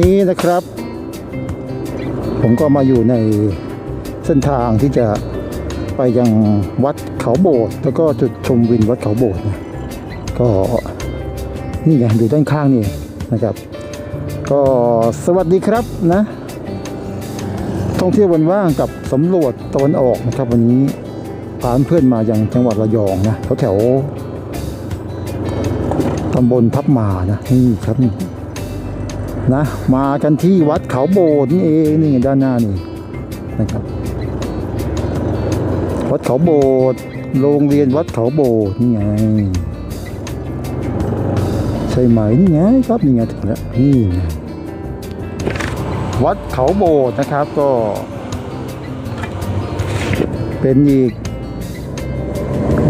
นี้นะครับ ผมก็มาอยู่ในเส้นทางที่จะไปยังวัดเขาโบสถ์แล้วก็จุดชมวิววัดเขาโบสถ์นะก็นี่ไงอยู่ด้านข้างนี่นะครับ ก็สวัสดีครับนะท่องเที่ยววันว่างกับสำรวจตะวันออกนะครับวันนี้พาเพื่อนมายังจังหวัดระยองนะแถวแถวตำบลทับมานะนี่ครับ นะมากันที่วัดเขาโบสถ์นี่เองนี่ไงด้านหน้านี่นะครับ วัดเขาโบสถ์โรงเรียนวัดเขาโบสถ์นี่ไงใช่ไหมนี่ไงครับนี่ไงถึงแล้วนี่วัดเขาโบสถ์นะครับก็ เป็นอีก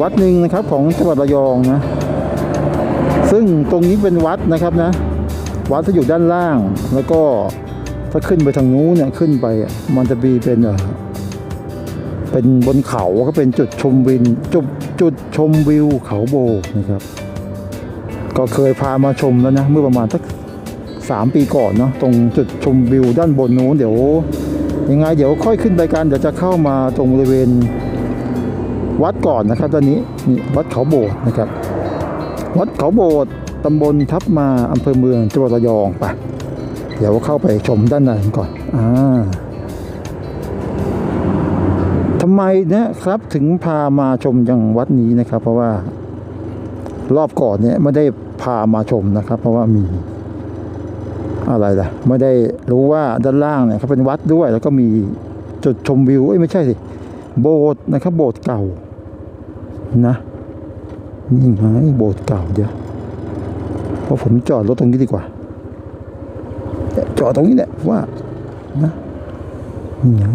วัดหนึ่งนะครับของจังหวัดระยองนะ ซึ่งตรงนี้เป็นวัดนะครับนะ วัดที่อยู่ด้านล่าง แล้วก็ถ้าขึ้นไปทางนู้นเนี่ยขึ้นไปมันจะมีเป็นเป็นบนเขาก็เป็นจุดชมวิวจุดจุดชมวิวเขาโบกนะครับ ก็เคยพามาชมแล้วนะเมื่อประมาณสักสามปีก่อนเนาะตรงจุดชมวิวด้านบนนู้นเดี๋ยวยังไงเดี๋ยวค่อยขึ้นไปกันเดี๋ยวจะเข้ามาตรงบริเวณวัดก่อนนะครับ ตอนนี้นี่วัดเขาโบสนะครับ วัดเขาโบส ตำบลทับมาอำเภอเมืองจังหวัดระยองไปเดี๋ยวเข้าไปชมด้านในก่อนอ่าทำไมนะครับถึงพามาชมยังวัดนี้นะครับ เพราะว่ารอบก่อนเนี่ยไม่ได้พามาชมนะครับ เพราะว่ามีอะไรล่ะ ไม่ได้รู้ว่าด้านล่างเนี่ยเขาเป็นวัดด้วย แล้วก็มีจุดชมวิวเอ้ยไม่ใช่สิโบสถ์นะครับ โบสถ์เก่า นะนี่ไงโบสถ์เก่าเดี๋ยว เพราะผมจอดรถตรงนี้ดีกว่า จอดตรงนี้แหละว่านะนี่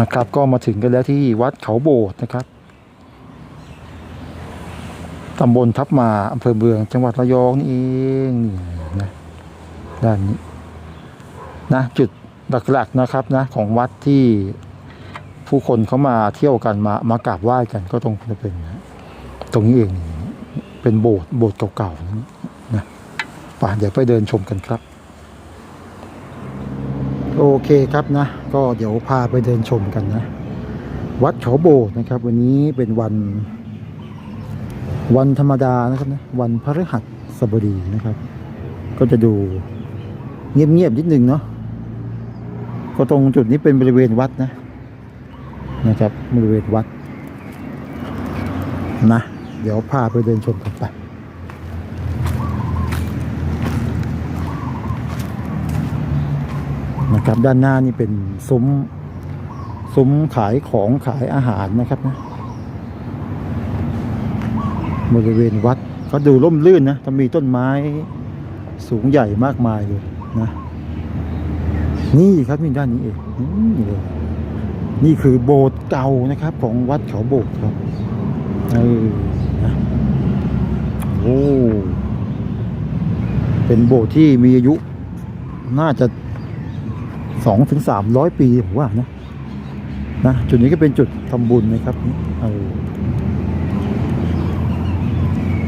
นะครับ ก็มาถึงกันแล้วที่วัดเขาโบสถ์นะครับตำบลทับมาอำเภอเมืองจังหวัดระยองนี่เองนี่นะด้านนี้นะจุดหลักๆนะครับนะของวัดที่ผู้คนเขามาเที่ยวกันมามากราบไหว้กันก็ตรงจะเป็นนะ ตรงนี้เองเป็นโบสถ์โบสถ์เก่าๆนี่นะป่ะเดี๋ยวไปเดินชมกันครับ โอเคครับนะ ก็เดี๋ยวพาไปเดินชมกันนะ วัดเขาโบสถ์นะครับ วันนี้เป็นวัน วันธรรมดานะครับนะวันพฤหัสบดีนะครับ ก็จะดูเงียบๆนิดนึงเนาะก็ตรงจุดนี้เป็นบริเวณวัดนะ นะครับ บริเวณวัดนะ เดี๋ยวพาไปเดินชมกันไปนะครับด้านหน้านี่เป็นซุ้มซุ้มขายของขายอาหารนะครับนะบริเวณวัดก็ดูร่มรื่นนะก็มีต้นไม้สูงใหญ่มากมายเลยนะ นี่ครับนี่ด้านนี้เองนี่เลยนี่คือโบสถ์เก่านะครับ ของวัดเขาโบสถ์ครับเออ โอ้เป็นโบสถ์ที่มีอายุ น่าจะสองถึงสามร้อยปีผมว่านะนะจุดนี้ก็เป็นจุดทำบุญนะครับอ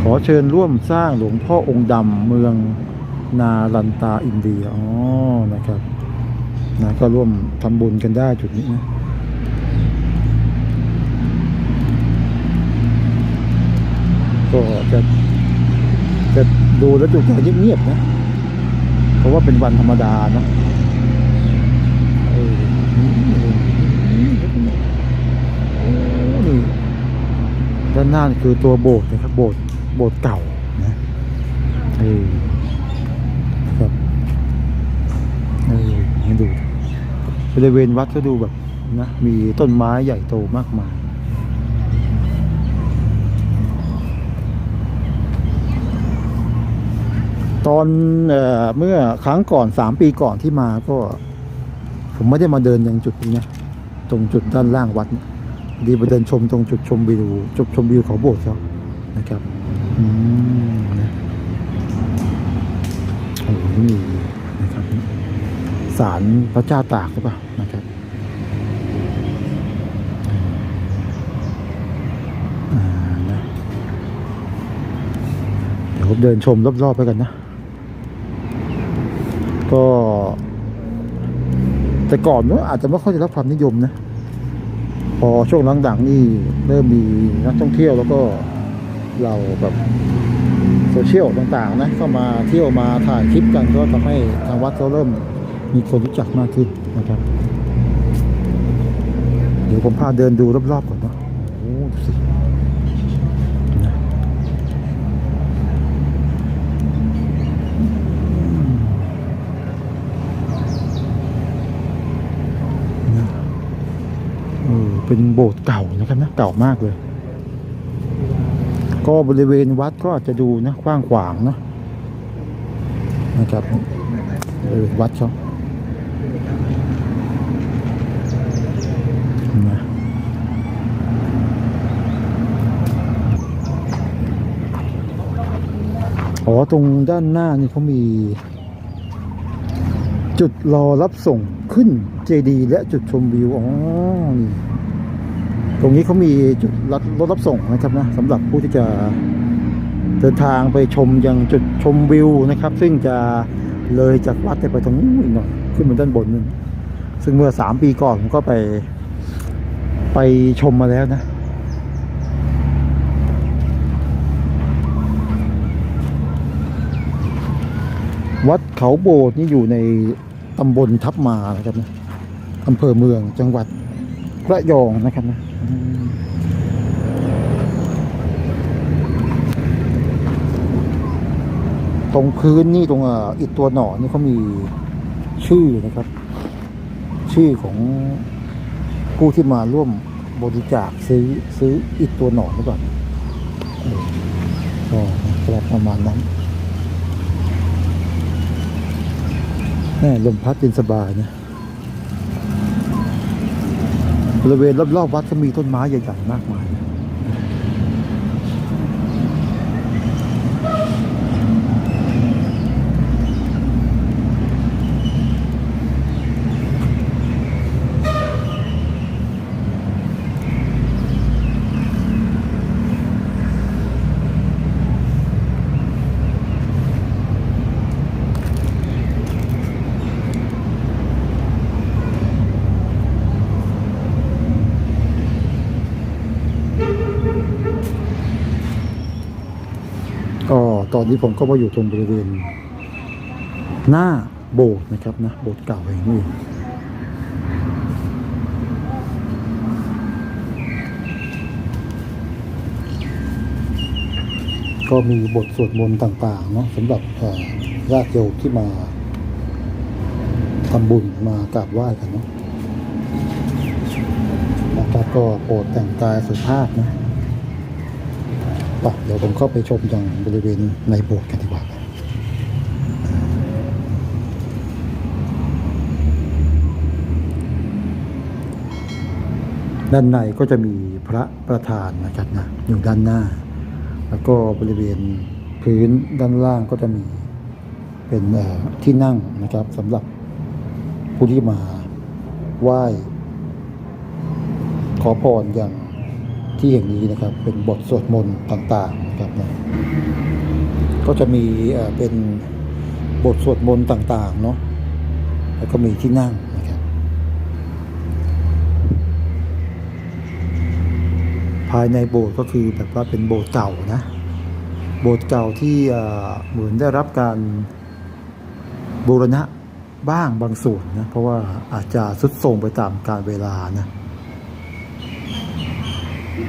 ขอเชิญร่วมสร้างหลวงพ่อองค์ดำเมืองนาลันตาอินเดียอ๋อนะครับนะก็ร่วมทำบุญกันได้จุดนี้นะก็จะ จะดูแล้วดูจะเงียบๆนะ เพราะว่าเป็นวันธรรมดาเนอะด้านหน้านคือตัวโบสถ์นะครับ โบสถ์โบสถ์เก่านะเออครับเออให้ดูบริเวณวัดก็ดูแบบนะมีต้นไม้ใหญ่โตมากมาย ตอนเออเมื่อครั้งก่อนสามปีก่อนที่มาก็ ผมไม่ได้มาเดินยังจุดนี้นะตรงจุดด้านล่างวัดเนี่ยดีมาเดินชมตรงจุดชมวิวจุดชมวิวเขาโบสถ์เขานะครับอืมนะโอ้โหนี่นะครับศาลพระเจ้าตากหรือเปล่านะครับเดี๋ยวผมเดินชมรอบๆไปกันนะ ก็ แต่ก่อนเนอะอาจจะไม่ค่อยได้รับความนิยมนะ พอช่วงหลังๆนี่เริ่มมีนักท่องเที่ยวแล้วก็เราแบบโซเชียลต่างๆนะเข้ามาเที่ยวมาถ่ายคลิปกันก็ทำให้ทางวัดเขาเริ่มมีคนรู้จักมากขึ้นนะครับ เดี๋ยวผมพาเดินดูรอบๆก่อนเนาะโอ้ดูสินะนะ เป็นโบสถ์เก่านะครับนะเก่ามากเลย ก็บริเวณวัดก็อาจจะดูนะกว้างขวางเนาะนะครับบริเวณวัดเขาอ๋อตรงด้านหน้านี่เขามี จุดรอรับส่งขึ้นเจดีและจุดชมวิว อ๋อนี่ ตรงนี้เขามีจุดรถรถรับส่งนะครับนะสำหรับผู้ที่จะเดินทางไปชมยังจุดชมวิวนะครับ ซึ่งจะเลยจากวัดไปตรงนู้นหน่อยขึ้นมาด้านบนนึงซึ่งเมื่อสามปีก่อนผมก็ไปไปชมมาแล้วนะ วัดเขาโบดนี่อยู่ในตำบลทับมานะครับนะอำเภอเมืองจังหวัดระยองนะครับนะ ตรงพื้นนี่ตรงอ่าอิฐตัวหนอนนี่เขามีชื่อนะครับ ชื่อของผู้ที่มาร่วมบริจาคซื้อซื้ออิฐตัวหนอนไว้ก่อนก็ประมาณนั้นแม่ลมพัดเย็นสบายนะ บริเวณรอบๆวัดก็มีต้นไม้ใหญ่ๆมากมาย ก็ต อนนี้ผมก็มาอยู่ตรงบริเวณ หน้าโบสถ์นะครับนะโบสถ์เก่าแห่งนี้ก็มีบทสวดมนต์ต่างๆเนาะสำหรับญาติโยมที่มาทำบุญมากราบไหว้กันเนาะนะครับก็โปรดแต่งกายสุภาพนะ ไปเดี๋ยวผมเข้าไปชมยังบริเวณในโบสถ์กันดีกว่าด้านในก็จะมีพระประธานนะครับนะอยู่ด้านหน้า แล้วก็บริเวณพื้นด้านล่างก็จะมีเป็นที่นั่งนะครับสำหรับผู้ที่มาไหว้ ขอพรอย่าง ที่แห่งนี้นะครับ เป็นบทสวดมนต์ต่างๆนะครับนะก็จะมีเป็นบทสวดมนต์ต่าง ๆ เนาะแล้วก็มีที่นั่งนะครับ ภายในโบสถ์ก็คือแบบว่าเป็นโบสถ์เก่านะ โบสถ์เก่าที่เหมือนได้รับการบูรณะบ้างบางส่วนนะ เพราะว่าอาจจะสุดโทรมไปตามกาลเวลานะ อ่า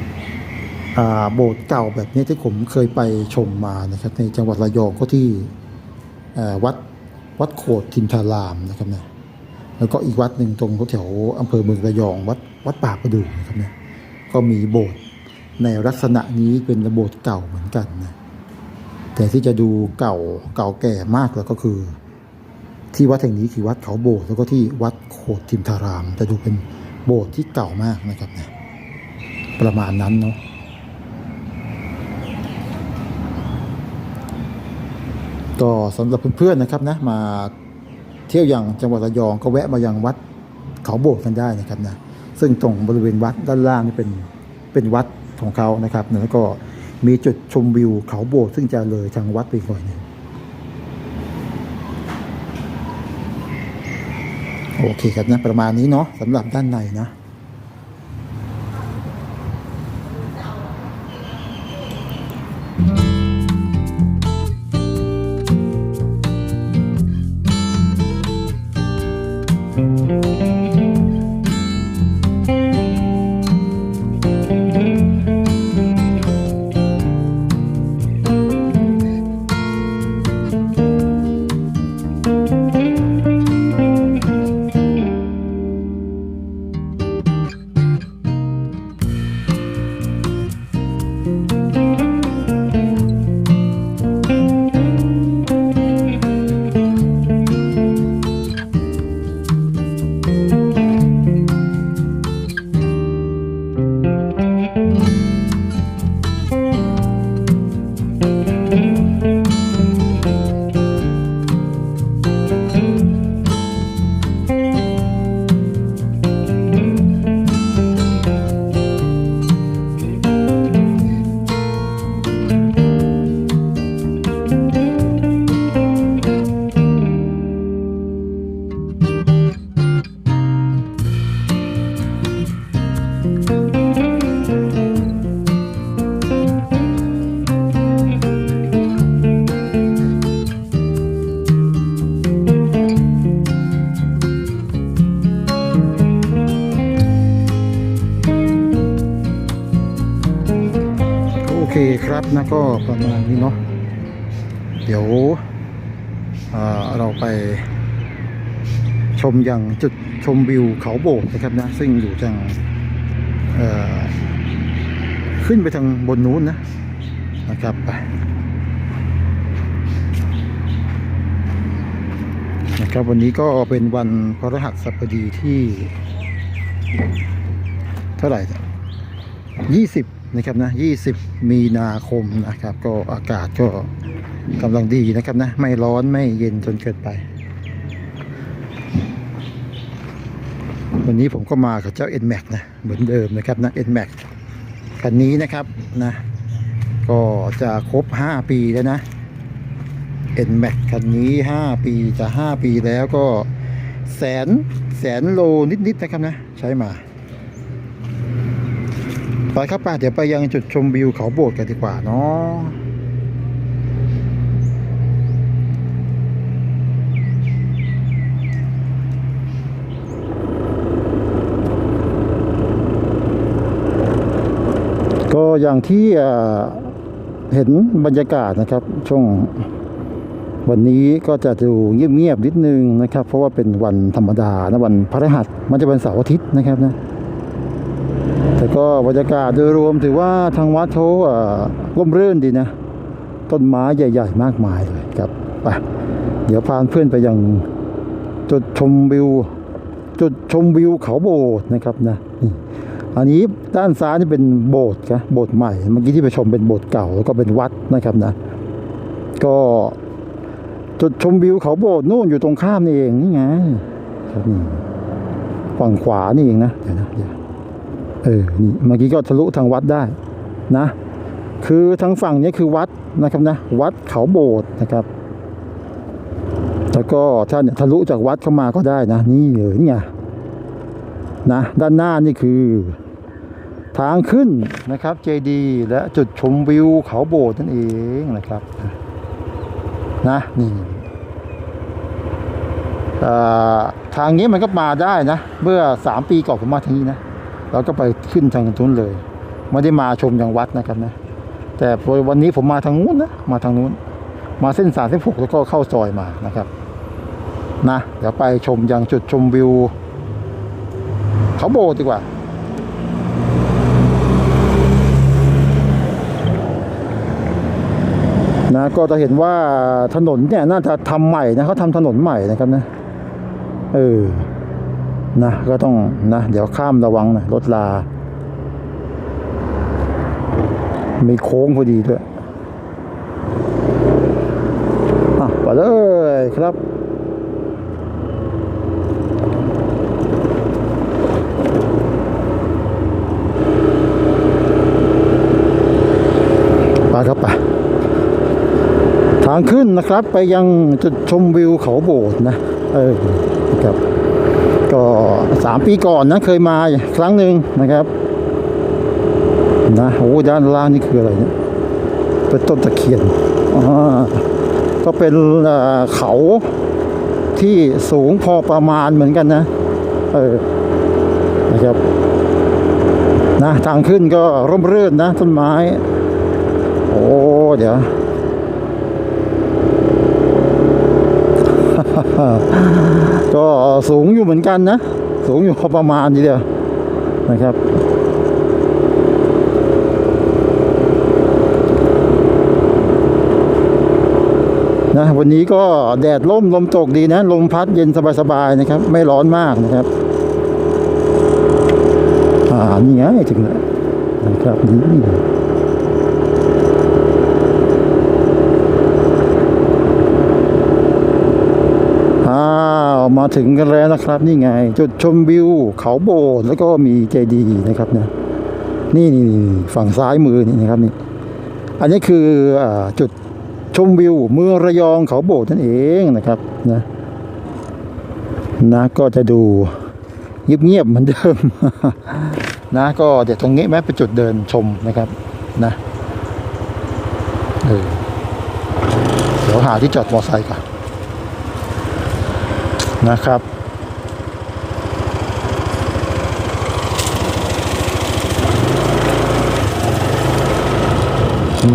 โบสถ์เก่าแบบนี้ที่ผมเคยไปชมมานะครับ ในจังหวัดระยองก็ที่วัดวัดโขดทิมทารามนะครับเนะแล้วก็อีกวัดหนึ่งตรงแถวอำเภอเมืองระยองวัดวัดป่าประดูนะครับเนี่ยก็มีโบสถ์ในลักษณะนี้เป็นโบสถ์เก่าเหมือนกันนะแต่ที่จะดูเก่าเก่าแก่มากแล้วก็คือ ที่วัดแห่งนี้คือวัดเขาโบสถ์แล้วก็ที่วัดโขดทิมทารามจะดูเป็นโบสถ์ที่เก่ามากนะครับเนี่ยประมาณนั้นเนาะ ก็สำหรับเพื่อนๆนะครับนะมาเที่ยวอย่างจังหวัดระยองก็แวะมายังวัดเขาโบกกันได้นะครับนะซึ่งตรงบริเวณวัดด้านล่างนี่เป็นเป็นวัดของเขานะครับแล้วก็มีจุดชมวิวเขาโบสถ์ซึ่งจะเลยทางวัดไปหน่อยหนึงโอเคครับนะประมาณนี้เนาะสำหรับด้านในนะ ก็ประมาณนี้เนาะเดี๋ยวเราไปชมอย่างจุดชมวิวเขาโบกนะครับนะซึ่งอยู่ทางขึ้นไปทางบนนู้นนะนะครับไปนะครับวันนี้ก็เป็นวันพฤหัสบดีที่ เท่าไหร่20 นะครับนะ 20 มีนาคมนะครับ ก็อากาศก็กำลังดีนะครับนะ ไม่ร้อนไม่เย็นจนเกินไป วันนี้ผมก็มากับเจ้า NMAX นะ เหมือนเดิมนะครับนะ NMAX คันนี้นะครับนะ ก็จะครบ 5 ปีแล้วนะ NMAX คันนี้ 5 ปีจะ 5 ปีแล้วก็แสนแสนโลนิดๆนะครับนะ ใช้มา ไปครับป่ะเดี๋ยวไปยังจุดชมวิวเขาโบสถ์กันดีกว่าเนาะก็อย่างที่เอ่อเห็นบรรยากาศนะครับ ช่วงวันนี้ก็จะดูเงียบๆนิดนึงนะครับ เพราะว่าเป็นวันธรรมดานะวันพฤหัสมันจะเป็นเสาร์อาทิตย์นะครับนะ แต่ก็บรรยากาศโดยรวมถือว่าทางวัดเขาเอ่อร่มรื่นดีนะ ต้นไม้ใหญ่ ๆ มากมายเลยครับไปเดี๋ยวพาเพื่อนไปยังจุดชมวิว จุดชมวิวเขาโบสถ์นะครับนะนี่อันนี้ด้านซ้ายนี่เป็นโบสถ์ครับโบสถ์ใหม่เมื่อกี้ที่ไปชมเป็นโบสถ์เก่าแล้วก็เป็นวัดนะครับนะ ก็จุดชมวิวเขาโบสถ์นู่นอยู่ตรงข้ามนี่เองนี่ไงครับนี่ฝั่งขวานี่เองนะเดี๋ยวนะเดี๋ยว เออนี่เมื่อกี้ก็ทะลุทางวัดได้นะ คือทางฝั่งนี้คือวัดนะครับนะ วัดเขาโบสถ์นะครับแล้วก็ถ้าเนี่ยทะลุจากวัดเข้ามาก็ได้นะ นี่เลยนี่ไงนะด้านหน้านี่คือ ทางขึ้นนะครับเจดีและจุดชมวิวเขาโบสถ์นั่นเองนะครับนะนี่ทางนี้มันก็มาได้นะ เมื่อสามปีก่อนผมมาทางนี้นะ เราก็ไปขึ้นทางนู้นเลย ไม่ได้มาชมอยังวัดนะครับนะ แต่วันนี้ผมมาทางนู้นนะ มาทางนู้น มาเส้นสามเส้นหกแล้วก็เข้าซอยมานะครับ นะ เดี๋ยวไปชมยังจุดชมวิว เขาโบดีกว่านะก็จะเห็นว่าถนนเนี่ยน่าจะทำใหม่นะเขาทำถนนใหม่นะครับนะ เออ นะก็ต้องนะเดี๋ยวข้ามระวังนะรถลา มีโค้งพอดีด้วยอะไปเลยครับไปครับไปทางขึ้นนะครับไปยังจุดชมวิวเขาโบสถ์นะ เออครับ ก็สามปีก่อนนะเคยมาครั้งหนึ่งนะครับนะโอ้ด้านล่างนี่คืออะไรเนี่ยเป็นต้นตะเคียนอ่าก็เป็นเอ่อเขาที่สูงพอประมาณเหมือนกันนะเออนะครับนะทางขึ้นก็ร่มรื่นนะต้นไม้ โอ้เดี๋ยว ก็สูงอยู่เหมือนกันนะ สูงอยู่ประมาณนี้เดียวนะครับนะวันนี้ก็แดดล่มลมตกดีนะ ลมพัดเย็นสบายๆนะครับ ไม่ร้อนมากนะครับ อ่า นี่ไงถึงแล้วนะครับนี่อ้าว มาถึงกันแล้วนะครับ นี่ไง จุดชมวิว เขาโบสถ์แล้วก็มีเจดีนะครับนะนี่นี่นี่ฝั่งซ้ายมือนี่นะครับนี่อันนี้คืออจุดชมวิวเมืองระยองเขาโบสถ์นั่นเองนะครับนะนะก็จะดูเงียบๆเหมือนเดิมนะก็เดี๋ยวตรงนี้แม้เป็นจุดเดินชมนะครับนะเออเดี๋ยวหาที่จอดมอเตอร์ไซค์ก่อน นะครับ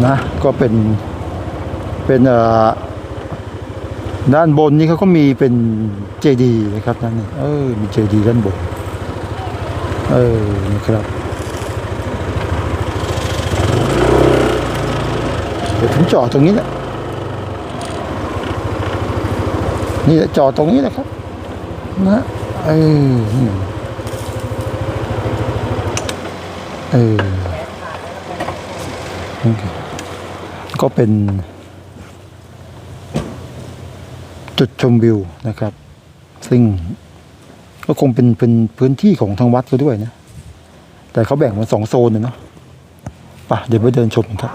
นะ ก็เป็น เป็นเออด้านบนนี่เขาก็มีเป็นเจดีย์นะครับนั่นนี่เออมีเจดีย์ด้านบน เออนะครับเดี๋ยวผมจอดตรงนี้แหละนี่แหละจอดตรงนี้แหละครับ นะเออเออก็เป็น จุดชมวิวนะครับ ซึ่งก็คงเป็นเป็นพื้นที่ของทางวัดก็ด้วยนะ แต่เขาแบ่งเป็นสองโซนเลยเนาะป่ะเดี๋ยวไปเดินชมกันครับ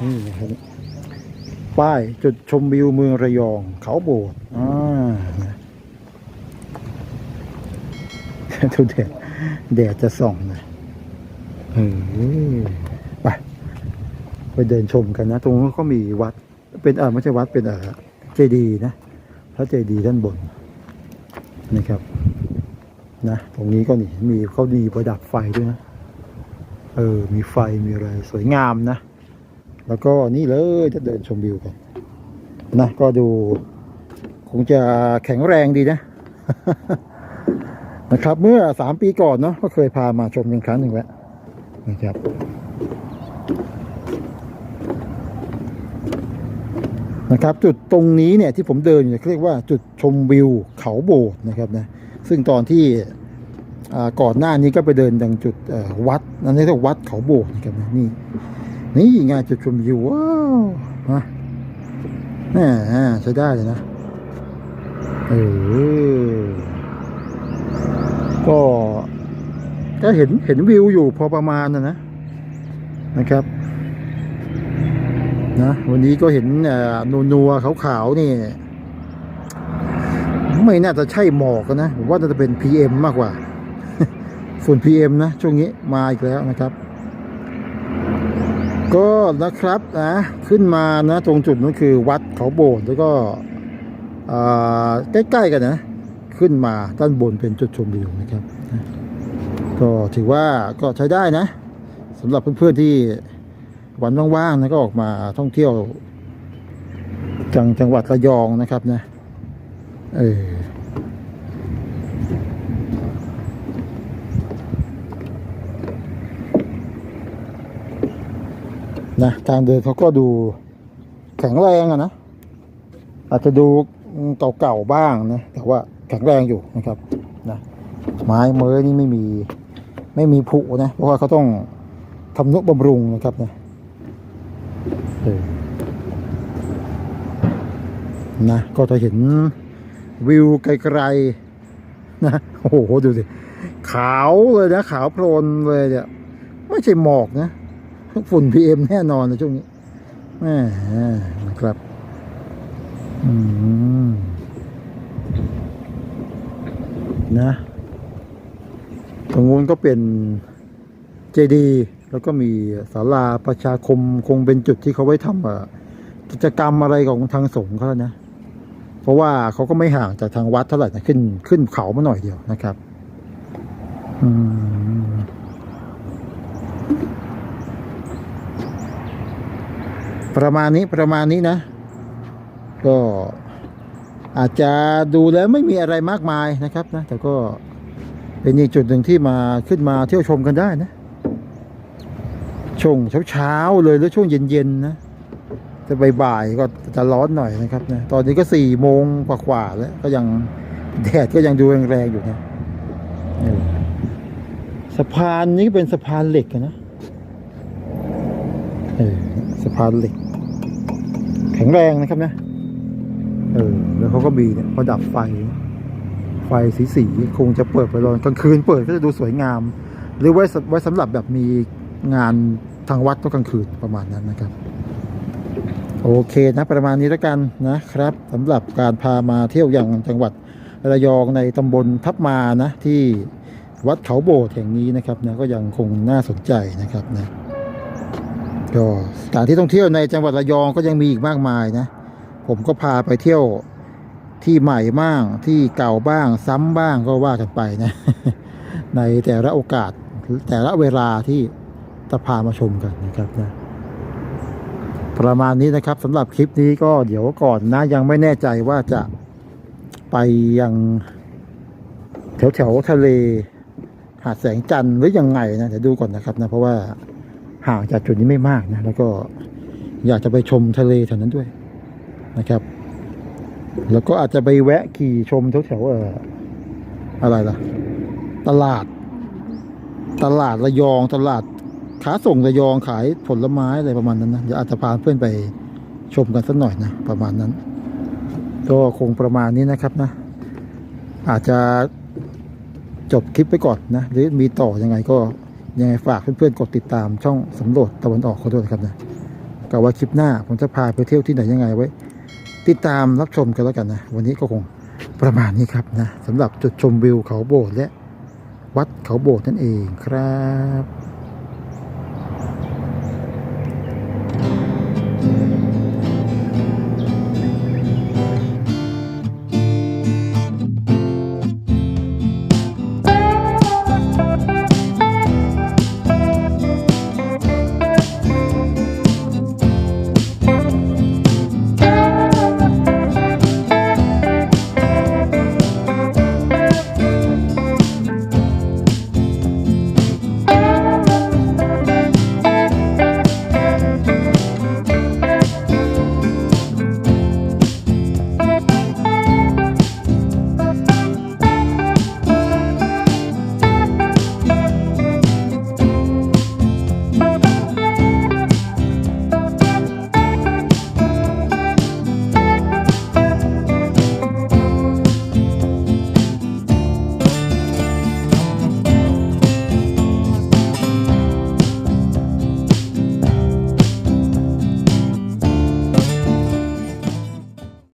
นี่นะครับป้ายจุดชมวิวเมืองระยองเขาโบสถ์อ่านะ ดูแดดแดดจะส่องหนะเออไปไปเดินชมกันนะ ตรงนู้นก็มีวัด เป็นเออไม่ใช่วัดเป็นเออเจดีย์นะพระเจดีย์ด้านบนนะครับนะตรงนี้ก็นี่มีเขาดีประดับไฟด้วยนะเออ มีไฟมีอะไรสวยงามนะ แล้วก็นี่เลยจะเดินชมวิวกันนะก็ดู คงจะแข็งแรงดีนะ นะครับ เมื่อสามปีก่อนเนาะก็เคยพามาชมกันครั้งหนึ่งแล้วนะครับนะครับ จุดตรงนี้เนี่ยที่ผมเดินอยู่เนี่ยเรียกว่าจุดชมวิวเขาโบสถ์นะครับนะซึ่งตอนที่อ่าก่อนหน้านี้ก็ไปเดินดังจุดวัดนั่นเรียกว่าวัดเขาโบสถ์นะครับนะนี่นี่ไงจุดชมวิวว้าวฮะแหมใช้ได้เลยนะเออ ก็ก็เห็นเห็นวิวอยู่พอประมาณนะนะนะครับนะวันนี้ก็เห็นนัวนัวๆขาวๆนี่ ไม่น่าจะใช่หมอกนะผมว่าน่าจะเป็น PM มากกว่าฝุ่น PM นะ ช่วงนี้มาอีกแล้วนะครับ ก็นะครับนะขึ้นมานะ ตรงจุดนั้นคือวัดเขาโบสถ์แล้วก็อ่าใกล้ๆกันนะ ขึ้นมาด้านบนเป็นจุดชมวิวนะครับ ก็ถือว่าก็ใช้ได้นะสำหรับเพื่อนๆที่วันว่างๆนะก็ออกมาท่องเที่ยวจังจังหวัดระยองนะครับนะเออนะทางเดินเขาก็ดูแข็งแรงอะนะอาจจะดูเก่าๆบ้างนะ แต่ว่า แข็งแรงอยู่นะครับนะไม้เมยนี่ไม่มีไม่มีผุนะเพราะว่าเขาต้องทำนุบำรุงนะครับนะนะก็จะเห็นวิวไกลๆนะโอ้โหดูสิขาวเลยนะ ขาวโพลนเลยเนี่ยไม่ใช่หมอกนะฝุ่น PM แน่นอนในช่วงนี้แหมนะครับ อืม นะตรงนู้นก็เป็นเจดีย์แล้วก็มีศาลาประชาคมคงเป็นจุดที่เขาไว้ทำกิจกรรมอะไรของทางสงฆ์เขานะ เพราะว่าเขาก็ไม่ห่างจากทางวัดเท่าไหร่นะขึ้นขึ้นเขามาหน่อยเดียวนะครับอืมประมาณนี้ประมาณนี้นะ ก็ อาจจะดูแล้วไม่มีอะไรมากมายนะครับนะ แต่ก็เป็นอีกจุดหนึ่งที่มาขึ้นมาเที่ยวชมกันได้นะ ช่วงเช้าๆเลยหรือช่วงเย็นๆนะแต่บ่ายๆก็จะร้อนหน่อยนะครับนะ ตอนนี้ก็สี่โมงกว่าๆแล้วก็ยังแดดก็ยังดูแรงๆอยู่นะสะพานนี้เป็นสะพานเหล็กนะสะพานเหล็ก แข็งแรงนะครับนะ เออ แล้วเขาก็มีเนี่ยประดับไฟ ไฟสีสีคงจะเปิดไปตอนกลางคืนเปิดก็จะดูสวยงาม หรือไว้ไว้สำหรับแบบมีงานทางวัดตอนกลางคืนประมาณนั้นนะครับ โอเคนะประมาณนี้แล้วกันนะครับสำหรับการพามาเที่ยวอย่างจังหวัดระยองในตำบลทับมานะที่วัดเขาโบสถ์แห่งนี้นะครับนะก็ยังคงน่าสนใจนะครับนะก็สถานที่ท่องเที่ยวในจังหวัดระยองก็ยังมีอีกมากมายนะ ผมก็พาไปเที่ยวที่ใหม่บ้างที่เก่าบ้างซ้ำบ้างก็ว่ากันไปนะ ในแต่ละโอกาสแต่ละเวลาที่จะพามาชมกันนะครับนะประมาณนี้นะครับสำหรับคลิปนี้ก็เดี๋ยวก่อนนะ ยังไม่แน่ใจว่าจะไปยังแถวแถวๆทะเล หาดแสงจันทร์หรือยังไงนะเดี๋ยวดูก่อนนะครับนะเพราะว่าห่างจากจุดนี้ไม่มากนะ แล้วก็อยากจะไปชมทะเลแถวนั้นด้วย นะครับ แล้วก็อาจจะไปแวะขี่ชมแถวๆเอออะไรล่ะ ตลาด ตลาดระยองตลาดขาส่งระยองขายผลไม้อะไรประมาณนั้นนะเดี๋ยวอาจจะพาเพื่อนไปชมกันสักหน่อยนะประมาณนั้น ก็คงประมาณนี้นะครับนะ อาจจะจบคลิปไปก่อนนะ หรือมีต่อยังไงก็ยังไงฝากเพื่อนๆกดติดตามช่องสำรวจตะวันออกเขาด้วยนะครับนะกะว่าคลิปหน้าผมจะพาไปเที่ยวที่ไหนยังไงไว้ ติดตามรับชมกันแล้วกันนะ วันนี้ก็คงประมาณนี้ครับนะสำหรับจุดชมวิวเขาโบสถ์และวัดเขาโบสถ์นั่นเองครับ